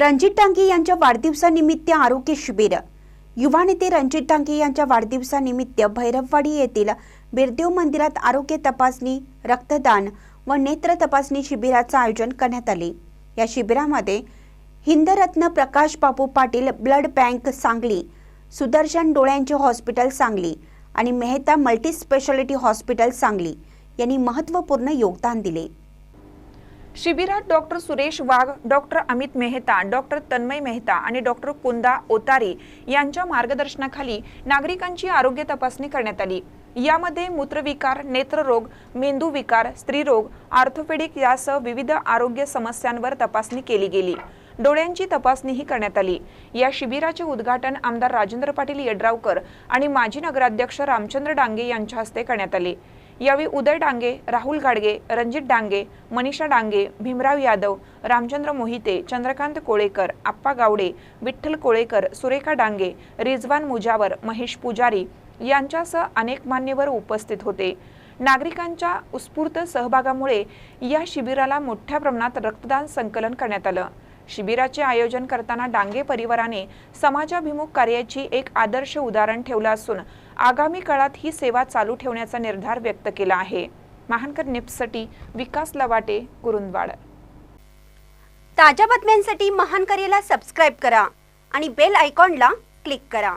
रणजित टांगे यांच्या वाढदिवसानिमित्त आरोग्य शिबिर. युवा नेते रणजित टांगे यांच्या वाढदिवसानिमित्त भैरववाडी येथील बिरदेव मंदिरात आरोग्य तपासणी रक्तदान व नेत्र तपासणी शिबिराचं आयोजन करण्यात आले. या शिबिरामध्ये हिंदरत्न प्रकाश बापू पाटील ब्लड बँक सांगली सुदर्शन डोळ्यांचे हॉस्पिटल सांगली आणि Mehta multi speciality hospital Sangli यांनी महत्त्वपूर्ण योगदान दिले. शिबिरात doctor Suresh Wagh doctor Amit Mehta doctor Tanmay Mehta आणि डॉक्टर कुंदा ओतारे यांच्या मार्गदर्शनाखाली नागरिकांची आरोग्य तपासणी करण्यात आली. यामध्ये मूत्रविकार नेत्ररोग मेंदू विकार स्त्रीरोग आर्थोपेडिक यासह विविध आरोग्य समस्यांवर तपासणी केली गेली. डोळ्यांची तपासणीही करण्यात आली. या शिबिराचे उद्घाटन आमदार राजेंद्र पाटील यड्रावकर आणि माजी नगराध्यक्ष रामचंद्र डांगे यांच्या हस्ते करण्यात आले. यावेळी उदय डांगे राहुल गाडगे रणजित डांगे मनीषा डांगे भीमराव यादव रामचंद्र मोहिते चंद्रकांत कोळेकर आप्पा गावडे विठ्ठल कोळेकर सुरेखा डांगे रिजवान मुजावर महेश पुजारी यांच्यासह अनेक मान्यवर उपस्थित होते. नागरिकांच्या उत्स्फूर्त सहभागामुळे या शिबिराला मोठ्या प्रमाणात रक्तदान संकलन करण्यात आलं. शिबिराचे आयोजन करताना डांगे परिवाराने समाजाभिमुख कार्याची एक आदर्श उदाहरण ठेवलं असून आगामी काळात ही सेवा चालू ठेवण्याचा निर्धार व्यक्त केला आहे. महानकर निप्ससाठी विकास लवाटे कुरुंदवाड ताज्या बातम्यांसाठी महानकरेला सबस्क्राईब करा आणि बेल आयकॉनला क्लिक करा.